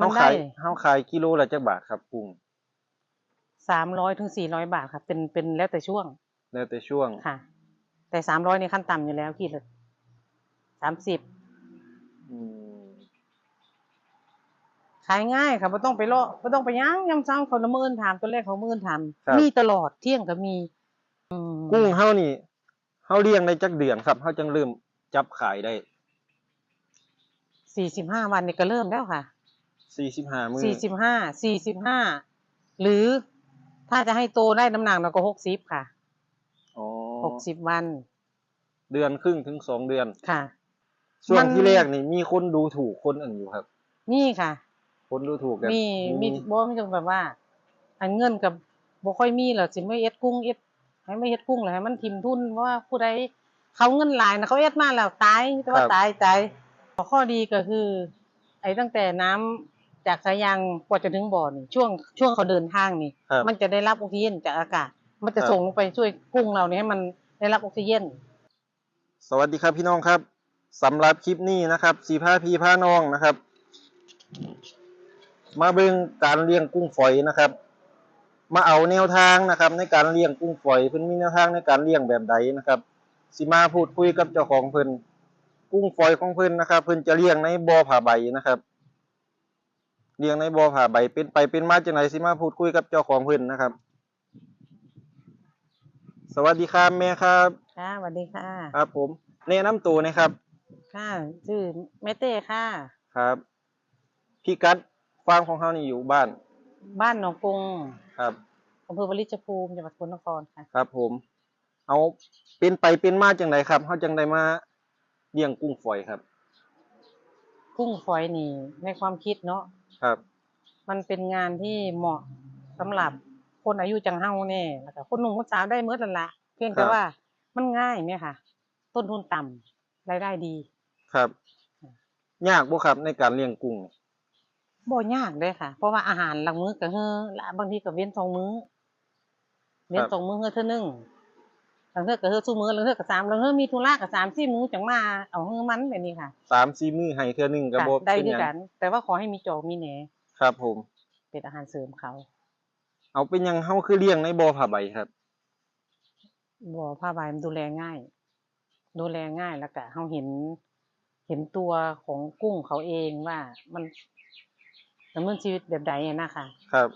มัเฮานขายได้เฮาขายกิโลละจักบาทครับกุ้งสามร้อยถึงสี่ร้อยบาทค่ะเป็นเป็นแล้วแต่ช่วง แล้วแต่ช่วงค่ะ แต่สามร้อยนี่ขั้นต่ำอยู่แล้วขีดละสามสิบอืมขายง่ายค่ะไม่ต้องไปเลาะไม่ต้องไปย่างยำซ้ำเขาละเมินถามตัวแรกเขาเมินถามครับมีตลอดเที่ยงก็มีอืมกุ้งเฮานี่เฮาเลี้ยงได้จักเดือนครับเฮาจังเริ่มจับขายได้สี่สิบห้าวันนี่ก็เริ่มแล้วค่ะ 45มื้อสี่สิบห้าสี่สิบห้าหรือถ้าจะให้โตได้น้ำหนักเราก็หกสิบค่ะอ๋อหกสิบวัน เดือนครึ่งถึงสองเดือนค่ะ ช่วงมันที่แรกนี่มีคนดูถูกคนอันอยู่ครับนี่ค่ะ คนดูถูกกันมีมีบ่ไม่จงแบบว่า อันเงินกับบ่ค่อยมีหรอกสิไม่เอ็ดกุ้งเอ็ดให้ไม่เอ็ดกุ้งเลยให้มันทิมทุนเพราะว่าผู้ใดเขาเงินหลายนะเขาเอ็ดมาแล้วตายแต่ว่าตายตายข้อดีก็คือ ไอ้ตั้งแต่น้ำ จากสายยางกว่าจะถึงบ่อนี่ช่วงช่วงเขาเดินทางนี่ ครับ มันจะได้รับออกซิเจนจากอากาศ มันจะครับส่งลงไปช่วยกุ้งเราเนี่ยให้มันได้รับออกซิเจน สวัสดีครับพี่น้องครับสำหรับคลิปนี้นะครับสีผ้าพีผ้าน้องนะครับ มาเบิ่งการเลี้ยงกุ้งฝอยนะครับ มาเอาแนวทางนะครับ ในการเลี้ยงกุ้งฝอยเพิ่นมีแนวทางในการเลี้ยงแบบใดนะครับสิมาพูดคุยกับเจ้าของเพิ่นกุ้งฝอยของเพิ่นนะครับ เพิ่นจะเลี้ยงในบ่อผ้าใบนะครับ เลี้ยงในบ่อผ้าใบเป็นไปเป็นมาจังไดสิมาพูดคุยกับเจ้าของเพิ่นนะครับ สวัสดีครับแม่ครับค่ะสวัสดีค่ะ ครับ ผมแนะนำตัวนะครับค่ะชื่อแม่เต้ค่ะ ครับ พี่กัดฟาร์มของเขานี่อยู่บ้าน บ้านหนองกรุงครับอำเภอวลิจภูมิจังหวัดสกลนครค่ะ ครับ ผม เอาเป็นไปเป็นมาจังไดครับเขาจังไดมาเลี้ยงกุ้งฝอยครับ กุ้งฝอยนี่ในความคิดเนาะ ครับ มันเป็นงานที่เหมาะสำหรับคนอายุจังเฮาแน่แล้วก็คนหนุ่มคนสาวได้เมื่อนั่นละเพียงแต่ครับว่ามันง่ายเนี่ยค่ะ ต้นทุนต่ำรายได้ดี ครับ ยากบ่ครับในการเลี้ยงกุ้งบ่ยากเลยค่ะ เพราะว่าอาหารหลังมื้อก็เฮอและบางทีก็เว้นสองมื้อเว้นสองมื้อเฮอเท่านึง บางเทื่อก็เฮอสู้มื้อบางเทื่อก็สามบางเทื่อมีธุระก็สามสี่มื้อจังมาเอาเฮอมันแบบนี้ค่ะสามสี่มื้อให้เทื่อหนึงก็ค่ะบ่ได้เป็นด้หวยยังกัน แต่ว่าขอให้มีจอกมีแหนครับผม เป็นอาหารเสริมเขา เอาเป็นหยังเฮาคือเลี้ยงในบ่อผ้าใบครับบ่อผ้าใบมันดูแลง่าย ดูแลง่ายแล้วก็เราเห็น เห็นตัวของกุ้งเขาเองว่ามันดำเนินชีวิตแบบใดอะนะคะ ครับ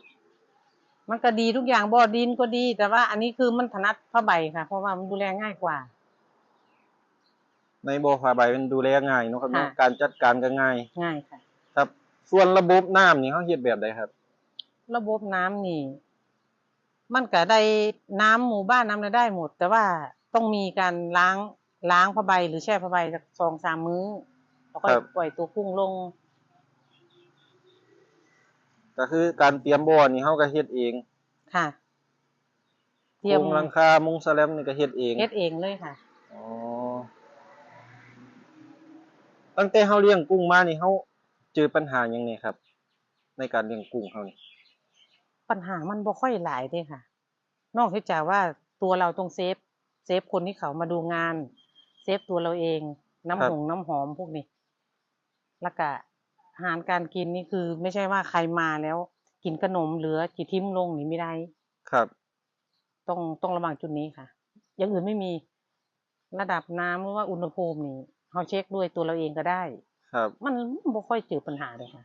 มันก็ดีทุกอย่างบ่อดินก็ดี แต่ว่าอันนี้คือมันถนัดผ้าใบค่ะ เพราะว่ามันดูแลง่ายกว่า ในบ่อผ้าใบมันดูแลง่ายเนาะครับเนาะค่ะ การจัดการก็ง่าย ง่ายค่ะ ครับ ส่วนระบบน้ำนี่เฮาเฮ็ดแบบใดครับ ระบบน้ำนี่ มันก็ได้น้ำหมู่บ้านน้ำอะไรได้หมด แต่ว่าต้องมีการล้างล้างผ้าใบหรือแช่ผ้าใบสักสองสามมื้อแล้วก็ครับ ปล่อยตัวกุ้งลง ก็คือการเตรียมบ่อนี่เฮาก็เฮ็ดเองค่ะเตรียมมุงหลังคามุงสแลมนี่ก็เฮ็ดเองเฮ็ดเองเลยค่ะอ๋อตั้งแต่เฮาเลี้ยงกุ้งมานี่เฮาเจอปัญหาหยังไงครับ ในการเลี้ยงกุ้งเฮานี่ปัญหามันบ่ค่อยหลายเด้ค่ะ นอกจากว่าตัวเราต้องเซฟ เซฟคนที่เขามาดูงาน เซฟตัวเราเอง น้ำหงน้ำหอมพวกนี้แล้วก็ อาหารการกินนี่คือ ไม่ใช่ว่าใครมาแล้ว กินขนมเหลือจิทิ้มลงนี่ไม่ได้ ครับ ต้องต้องระวังจุดนี้ค่ะ อย่างอื่นไม่มีระดับน้ำหรือว่าอุณหภูมินี่เราเช็คด้วยตัวเราเองก็ได้ ครับ มันบ่ค่อยเจอปัญหาเลยค่ะ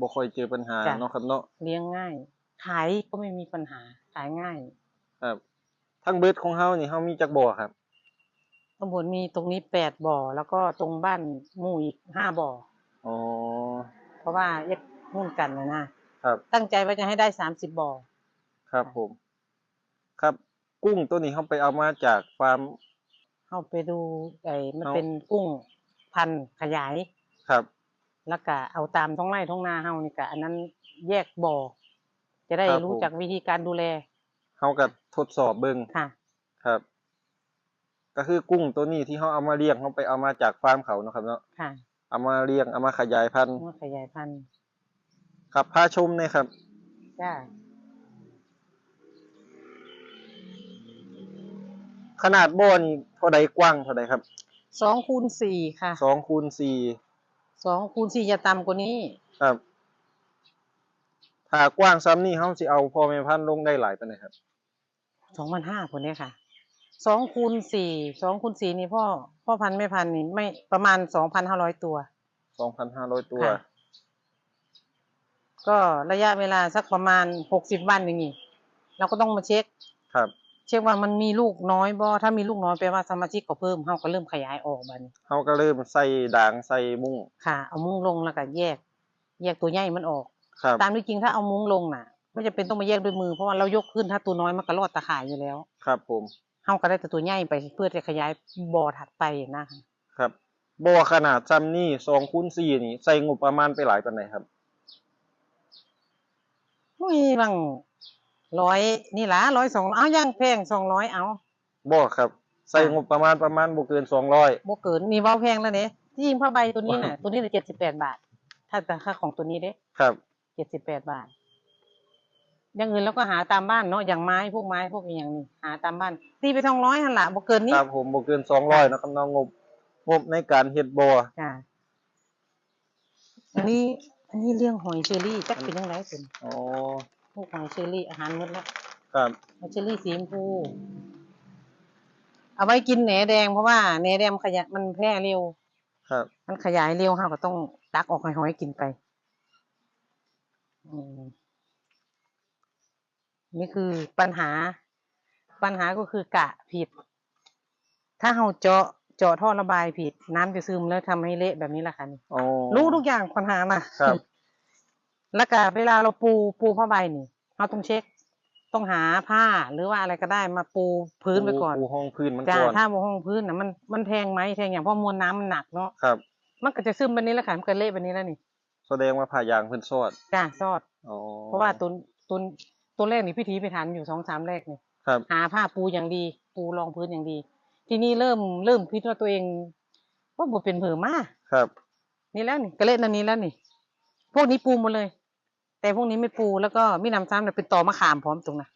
บ่ค่อยเจอปัญหาจ้ะ เนาะครับเนาะเลี้ยงง่าย ขายก็ไม่มีปัญหาขายง่ายครับทั้งเบิดของเฮานี่เฮามีจักบ่อครับตำบลมีตรงนี้แปดบ่อ แล้วก็ตรงบ้านหมู่อีกห้าบ่อ อ๋อ เพราะว่าแยกมุ่นกันนะนะครับ ตั้งใจว่าจะให้ได้สามสิบบ่อ ครับผม ครับ กุ้งตัวนี้เฮาไปเอามาจากฟาร์ม เข้าไปดูไอ้มันเอา เป็นกุ้งพันธุ์ขยาย ครับ แล้วก็เอาตามท้องไร่ท้องนาเฮานี่ก็อันนั้นแยกบ่อ จะได้ครับรู้ผม จักวิธีการดูแลเฮาก็ทดสอบเบิ่งค่ะ ครับ ก็คือกุ้งตัวนี้ที่เฮาเอามาเลี้ยงเฮาไปเอามาจากฟาร์มเขาเนาะครับเนาะ ค่ะ เอามาเลี้ยงเอามาขยายพันธุ์เมื่อขยายพันธุ์ครับพาชมหนะครับ จ้าขนาดบ่อนี่เท่าใดกว้างเท่าใดครับสองคูณสี่ค่ะสองคูณสี่สองคูณสี่จะต่ำกว่านี้ครับ ถ้ากว้างซ้ำนี่เฮาสิเอาพ่อแม่พันธุ์ลงได้หลายปานใดครับ สองพันห้าคนเนี้ยค่ะ สองคูณสี่สองคูณสี่นี่พ่อพ่อพันธุ์แม่พันธุ์นี่ไม่ประมาณสองพันห้าร้อยตัว2,500ตัว ค่ะ ก็ระยะเวลาสักประมาณหกสิบวันอย่างงี้เราก็ต้องมาเช็ค ครับเช็คว่ามันมีลูกน้อยบ่ถ้ามีลูกน้อยแปลว่าสมาชิกก็เพิ่มเฮาก็เริ่มขยายออกบัดนี้เฮาก็เริ่มใส่ด่างใส่มุ้งค่ะ เอามุ้งลงแล้วก็แยก แยกตัวใหญ่มันออก ครับ ตามที่จริงถ้าเอามุ้งลงน่ะ ไม่จำเป็นต้องมาแยกด้วยมือเพราะว่าเรายกขึ้นถ้าตัวน้อยมันก็รอดตาข่ายอยู่แล้ว ครับผม เฮาก็ได้แต่ตัวใหญ่ไปเพื่อจะขยายบ่อถัดไปนะคะครับบ่อขนาดซ้ำนี่2คูณ4นี่ใส่งบประมาณไปหลายปานใดครับอุ้ยบางร้อยนี่ล่ะร้อยสองเอาย่างแพงสองร้อยเอาบ่ครับ ใส่งบประมาณประมาณบ่เกิน200บ่เกินนี่เว้าแพงแล้วเด้ที่จริงผ้าใบตัวนี้น่ะ ตัวนี้เจ็ดสิบแปดบาท ถ้าแต่ค่าของตัวนี้เด้ครับเจ็ดสิบแปดบาท อย่างอื่นแล้วก็หาตามบ้านเนาะอย่างไม้พวกไม้พวกอย่างนี้หาตามบ้านตีไปทองร้อยหันละบ่เกินนี้ครับผมบ่เกิน200นะครับน้องงบงบในการเฮ็ดบ่อจ้ะอันนี้อันนี้เลี้ยงหอยเชอรี่จักเป็นยังไงเป็นอ๋อพวกหอยเชอรี่อาหารหมดแล้วครับหอยเชอรี่สีชมพูเอาไว้กินแหนแดงเพราะว่าแหนแดงมันขยะมันแพร่เร็ว ครับ มันขยายเร็วค่ะก็ต้องตักออกให้หอยกินไป อืม นี่คือปัญหา ปัญหาก็คือกะผิด ถ้าเราเจาะเจาะท่อระบายผิด น้ำจะซึมแล้วทำให้เละแบบนี้แหละค่ะนี่อ๋อรู้ทุกอย่างปัญหานะครับแล้วก็เวลาเราปูปูผ้าใบนี่เราต้องเช็ค ต้องหาผ้าหรือว่าอะไรก็ได้มาปูพื้นไปก่อนปูห้องพื้นมันจ้าก่อนถ้าบนห้องพื้นนะมันมันแทงไหมแทงอย่างเพราะมวลน้ำมันหนักเนาะครับ มันก็จะซึมแบบนี้แหละค่ะมันก็เละแบบนี้แล้วนี่แสดงว่าผ่ายางเพิ่นซอดจ้าซอดอ๋อเพราะว่าตัวตัว ตัวแรกนี่พิธีพิถันอยู่สองสามแรกนี่ครับ หาผ้าปูอย่างดี ปูรองพื้นอย่างดี ทีนี้เริ่มเริ่มคิดว่าตัวเองว่าบ่เป็นเผือมาครับ นี่แล้วนี่ก็เละนันนี้แล้วนี่ พวกนี้ปูหมดเลย แต่พวกนี้ไม่ปูแล้วก็มีน้ำซ้ำแต่เป็นตอมะขามพร้อมตรงนะ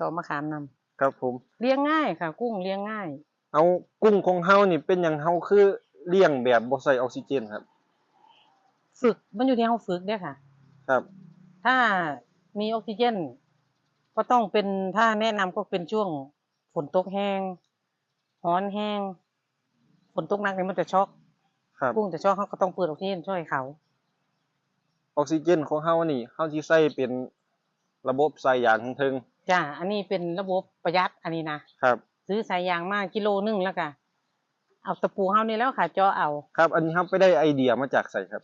ตอมะขามนำครับผมเลี้ยงง่ายค่ะ กุ้งเลี้ยงง่าย เอากุ้งของเฮานี่เป็นหยังเฮาคือเลี้ยงแบบบ่ใส่ออกซิเจนครับ ฝึกมันอยู่ที่เราฝึกเนี่ยค่ะ ครับ ถ้า มีออกซิเจน ก็ต้องเป็นถ้าแนะนำก็เป็นช่วงฝนตกแห้งร้อนแห้งฝนตกหนักเนี่ยมันจะช็อกครับกุ้งจะช็อกเขาก็ต้องเปิดออกซิเจนช่วยเขา ออกซิเจนของเฮานี่เฮาสิใส่เป็นระบบใส่ยางถึงจ้าอันนี้เป็นระบบประหยัดอันนี้นะครับ ซื้อสายยางมากิโลหนึงแล้วก็เอาตะปูเฮานี่แล้วค่ะเจาะเอา ครับ อันนี้ครับไปได้ไอเดียมาจากใส่ครับ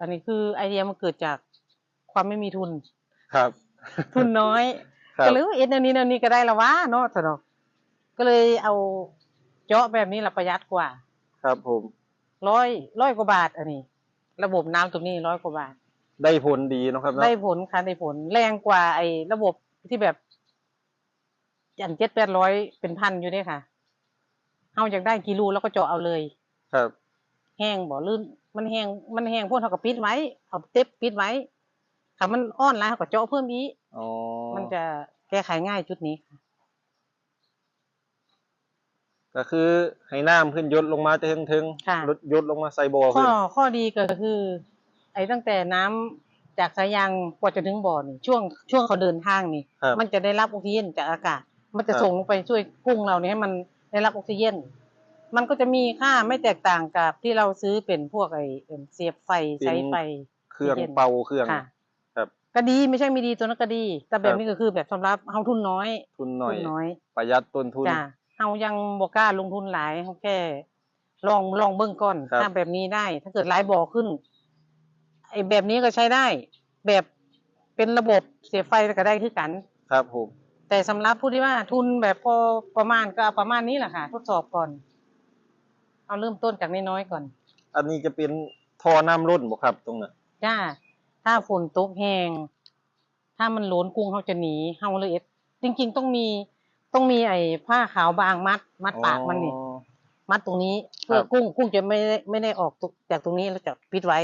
อันนี้คือไอเดียมันเกิดจากความไม่มีทุน ครับ ทุนน้อยครับก็เลยว่าเอ็ดอันนี้อันนี้ก็ได้ละวะเนาะสนอกก็เลยเอาเจาะแบบนี้ละประหยัดกว่า ครับผมร้อยร้อยกว่าบาทอันนี้ ระบบน้ำตรงนี้ร้อยกว่าบาท ได้ผลดีเนาะครับเนาะได้ผลค่ะได้ผลแรงกว่าไอ้ระบบที่แบบอันเจ็ดแปดร้อยเป็นพันอยู่เนี่ยค่ะเอาอยากได้กี่รูแล้วก็เจาะเอาเลย ครับ แห้งบ่ลื่น มันแห้ง มันแห้งพวกเขาก็ปิดไว้ เอาเต็บปิดไว้ ถ้ามันอ่อนแล้วเขาก็เจาะเพิ่มอีกอ๋อมันจะแก้ไขง่ายจุดนี้ค่ะก็คือให้น้ำขึ้นยศลงมาจะถึงค่ะ ๆลดยศลงมาใส่บ่อข้เพิ่อนข้อดีก็คือ ไอ้ตั้งแต่น้ำจากสายยางกว่าจะถึงบ่อนี่ช่วงช่วงเขาเดินทางนี่ ครับ มันจะได้รับออกซิเจนจากอากาศ มันจะครับ ส่งลงไปช่วยกุ้งเราเนี่ยให้มันได้รับออกซิเจน มันก็จะมีค่าไม่แตกต่างกับที่เราซื้อเป็นพวกไอ้เอิ่มเสียบไฟใช้ไฟ เครื่องเย็นเป่าเครื่องค่ะครับ ก็ดีไม่ใช่ไม่ดีตัวนั้นก็ดี แต่แบครับบนี้ก็คือแบบสำหรับเฮาทุนน้อยทุนหน่อยทุนน้อย ประหยัดต้นทุนจ้ะเฮายังบ่กล้าลงทุนหลายเฮาแค่ลองลองเบิ่งก่อนครับถ้าแบบนี้ได้ ถ้าเกิดหลายบ่อขึ้นไอ้แบบนี้ก็ใช้ได้ แบบเป็นระบบเสียบไฟก็ได้คือกัน ครับผมแต่สำหรับผู้ที่ว่าทุนแบบพอประมาณก็เอาประมาณนี้แหละค่ะ ทดสอบก่อน เอาเริ่มต้นจากน้อยๆก่อน อันนี้จะเป็นท่อน้ำล้นบ่ครับตรงนั้นจ้า ถ้าฝนตกแห้ง ถ้ามันโหลนกุ้งเขาจะหนีเฮาเลยเอ็ดจริง ๆ ต้องมีต้องมีไอ้ผ้าขาวบางมัด มัดปากมันนี่ อ๋อ มัดตรงนี้เพื่อครับกุ้งกุ้งจะไม่ได้ไม่ได้ออกตุจากตรงนี้แล้วจะปิดไว้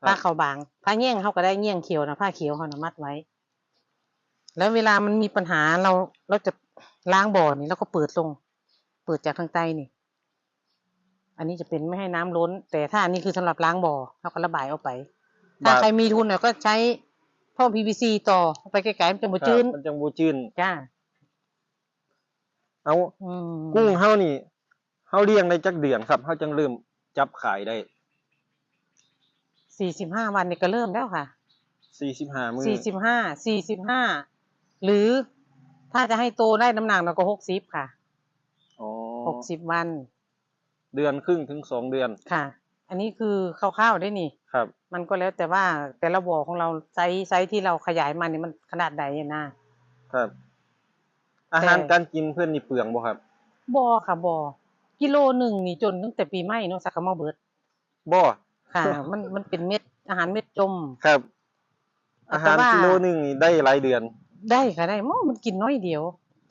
ครับ ผ้าขาวบางผ้าแง่งเขาก็ได้แง่งเขียวนะผ้าเขียวเขานะมัดไว้ แล้วเวลามันมีปัญหาเราเราจะล้างบ่อนี่เราก็เปิดลง เปิดจากข้างใต้นี่ อันนี้จะเป็นไม่ให้น้ำล้น แต่ถ้าอันนี้คือสำหรับล้างบ่อเราก็ระบายออกไป ถ้าบาทใครมีทุนเนี่ยก็ใช้ท่อ PVC ต่อไปไกลๆมันจะบ่จืนครับมันจังบ่จืนจ้าเอาอืมกุ้งเฮานี่เฮาเลี้ยงได้จักเดือนครับเฮาจังเริ่มจับขายได้สี่สิบห้าวันนี่ก็เริ่มแล้วค่ะ45มื้อสี่สิบห้าสี่สิบห้าหรือถ้าจะให้โตได้น้ำหนักเราก็หกสิบค่ะอ๋อหกสิบวัน เดือนครึ่งถึงสองเดือนค่ะ อันนี้คือคร่าวๆได้นี่ครับ มันก็แล้วแต่ว่าแต่ละบ่อของเราไซส์ไซส์ที่เราขยายมันเนี่ยมันขนาดใดอะนะครับ อาหารแต่การกินเพิ่นนี่เปลืองบ่ครับบ่อค่ะบ่อกิโลหนึ่งนี่จนตั้งแต่ปีใหม่เนาะสักกะมาเบิดบ่ค่ะ มันมันเป็นเม็ดอาหารเม็ดจมครับ อาหารแต่ว่ากิโลหนึงนี่ได้หลายเดือน ได้ค่ะได้มอมันกินน้อยเดียว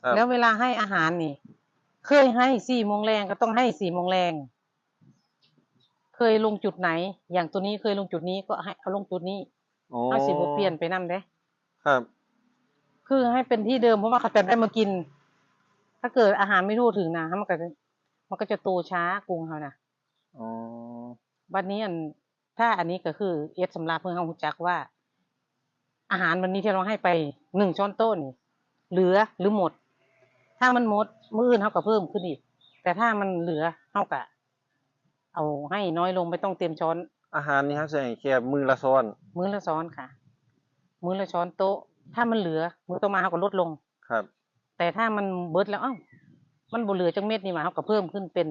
ครับแล้วเวลาให้อาหารนี่ เคยให้สี่โมงแรงก็ต้องให้สี่โมงแรงเค ยลงจุดไหน อย่างตัวนี้เคยลงจุดนี้ก็ให้เอาลงจุดนี้อ๋อเอาสิบ่เปลี่ยนไปนั่นเด้ครับ คือให้เป็นที่เดิมเพราะว่าเขาจะได้มากิน ถ้าเกิดอาหารไม่ทั่วถึงนะมันก็จะมันก็จะโตช้ากรุงเขานะอ๋อบัดนี้อันถ้าอันนี้ก็คือเอสสำหรับเพื่อนเขารู้จักว่า อาหารวันนี้ที่เราให้ไปหนึ่งช้อนโต๊ะนี่เหลือหรือหมด ถ้ามันหมดมื้ออื่นเขาก็เพิ่มขึ้นอีก แต่ถ้ามันเหลือเขาก็ เอาให้น้อยลงไม่ต้องเต็มช้อน อาหารนี่ครับใส่แค่มือละซ้อน มื้อละช้อนค่ะ มื้อละช้อนโต๊ะ ถ้ามันเหลือ มื้อต่อมาเขาก็ลดลง ครับ แต่ถ้ามันเบิดแล้วเอ้ามันบ่เหลือจังเม็ดนี่หว่าเขาก็เพิ่มขึ้นเป็น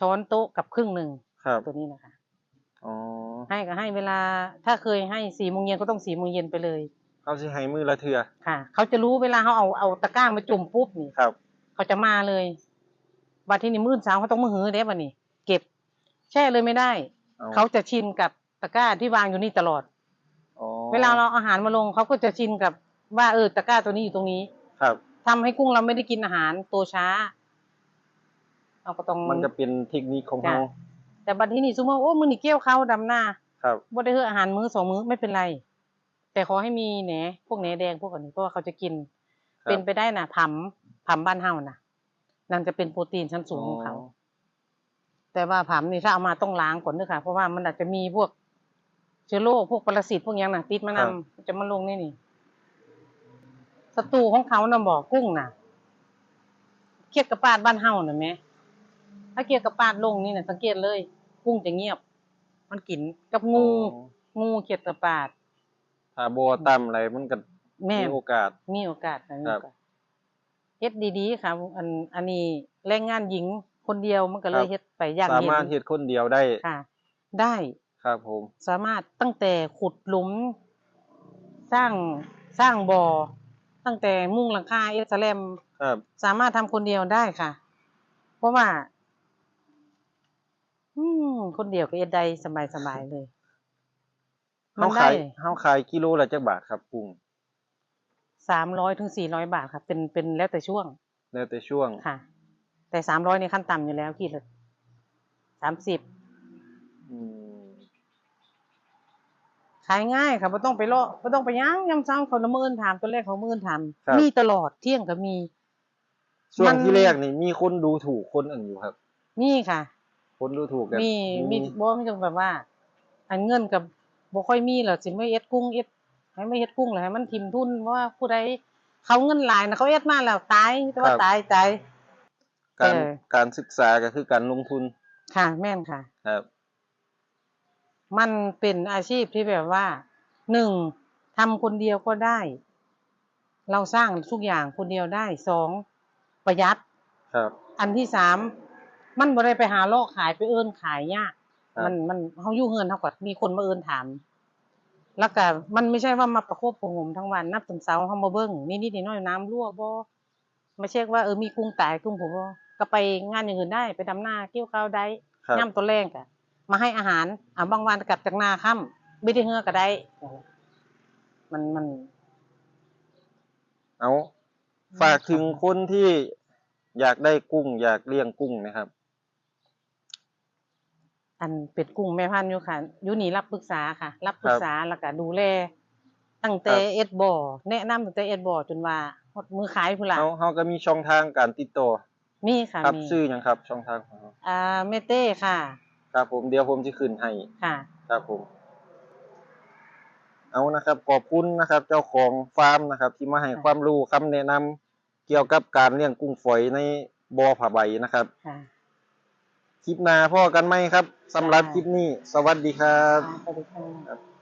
ช้อนโต๊ะกับครึ่งหนึ่งครับ ตัวนี้นะคะ อ๋อให้ก็ให้เวลาถ้าเคยให้สี่โมงเย็นก็ต้องสี่โมงเย็นไปเลยเขาสิให้มือละเทื่อค่ะ เขาจะรู้เวลาเขาเอาเอาตะกร้ามาจุ่มปุ๊บนี่ ครับ เขาจะมาเลยวันที่นี่มื้อเช้าเขาต้องมาหือเด้วันนี้ เก็บ แช่เลยไม่ได้ เอาเขาจะชินกับตะกร้าที่วางอยู่นี่ตลอด อ๋อเวลาเราเอาอาหารมาลงเขาก็จะชินกับว่าเออตะกร้าตัวนี้อยู่ตรงนี้ครับ ทำให้กุ้งเราไม่ได้กินอาหารตัวช้าเราก็ต้อง มันจะเป็นเทคนิคของจ้ะเฮาแต่บัดที่นี่สมมติว่าโอ้มือนี่เกี่ยวข้าวดำหน้าครับบ่ได้เฮืออาหารมื้อสองมื้อไม่เป็นไร แต่ขอให้มีแหนพวกแหนแดงพวกอันนี้เพราะว่าเขาจะกิน ครับเป็นไปได้น่ะผำผำบ้านเฮาน่ะนั่นจะเป็นโปรตีนชั้นสูงของเขา แต่ว่าผำนี่ถ้าเอามาต้องล้างก่อนด้วยค่ะ เพราะว่ามันอาจจะมีพวกเชื้อโรคพวกปรสิตพวกหยังน่ะติดมานำจะมาลงนี่นี่ศัตรูของเขาน่ะบอกกุ้งน่ะ เกียดกระปาดบ้านเฮาน่ะแหม่ถ้าเกียดกระปาดลงนี่น่ะสังเกตเลย กุ้งจะเงียบ มันกินกับงูอ๋องูเขียดกระปาด ถ้าบ่ต่ำอะไรมันก็แม่มีโอกาส มีโอกาสค่ะมีครัโอบกาสเฮ็ดดีๆค่ะอันอันนี้แรงงานหญิง คนเดียวมันก็เลยเฮ็ดไปอย่างสาเดียวมารถเฮ็ดคนเดียวได้ค่ะ ได้ครับผมสามารถตั้งแต่ขุดหลุม สร้างสร้างบ่อตั้งแต่มุงหลังคาเอสแลมครับสามารถทำคนเดียวได้ค่ะ เพราะว่า อืมคนเดียวก็เอ็ดได้สบายๆเลยเฮาได้ขายเฮาขายกิโลละจักบาทครับกุ้งสามร้อยถึงสี่ร้อยบาทค่ะเป็นเป็นแล้วแต่ช่วง แล้วแต่ช่วงค่ะ แต่สามร้อยในขั้นต่ำอยู่แล้วคิดเลยสามสิบอืมขายง่ายค่ะไม่ต้องไปเลาะไม่ต้องไปย่างยำซ้ำคนละมื่นถามตัวแรกเขามื่นถามครับมีตลอดเที่ยงก็มี ช่วมังนที่แรกนี่มีคนดูถูกคนอันอยู่ครับ มีค่ะ คนดูถูกแบบมีมีบ่ไม่จังแบบว่า อันเงินกับบ่ค่อยมีหรอกสิไม่เอ็ดกุ้งเอ็ดให้ไม่เอ็ดกุ้งเลยให้มันทิมทุนเพราะว่าผู้ใดเขาเงินหลายนะเขาเอ็ดมาแล้วตายแต่ว่าตายตาย การเออ การศึกษาก็คือการลงทุนค่ะแม่นค่ะ ครับ มันเป็นอาชีพที่แบบว่าหนึ่งทำคนเดียวก็ได้ เราสร้างทุกอย่างคนเดียวได้สองประหยัด ครับ อันที่สามมันบ่ได้ไปหาลอกขายไปเอิ้นขายยากครับ มันมันเฮาอยู่เฮือนเฮาก็มีคนมาเอิ้นถาม แล้วก็มันไม่ใช่ว่ามาประคบประหงมทั้งวันนับถึงเช้าเฮามาเบิ่งนิดๆหน่อยๆน้ำรั่วบ่ไม่ใช่ว่าเออมีกุ้งตายกุ้งผมบ่ ก็ไปงานอย่างอื่นได้ไปดำนาเกี่ยวข้าวได้ครับ ย่ำตัวแรงกะมาให้อาหารอ่าบางวันกลับจากนาค่ำไม่ได้เฮือก็ได้ มันมันเอาฝากถึงคนที่อยากได้กุ้ง อยากเลี้ยงกุ้งนะครับ อันเป็ดกุ้งแม่พันธุ์อยู่ค่ะอยู่นี่รับปรึกษาค่ะ รับปรึกษาแล้วก็ดูแลตั้งแต่ครับ เอ็ดบ่อแนะนำตั้งแต่เอ็ดบ่อจนว่าหมดมือขายพุ่นล่ะเฮาเฮาก็มีช่องทางการติดต่อ มีค่ะครับมีชื่อหยังครับ ช่องทางของเราอ่าเมเต้ค่ะ ครับผมเดี๋ยวผมจะขึ้นให้ ค่ะ ครับผม เอานะครับขอบคุณนะครับ เจ้าของฟาร์มนะครับ ที่มาให้ความรู้คำแนะนำเกี่ยวกับการเลี้ยงกุ้งฝอยในบ่อผ้าใบนะครับ ค่ะ คลิปหน้าพ่อกันไหมครับสำหรับคลิปนี้ สวัสดีครับ สวัสดีค่ะ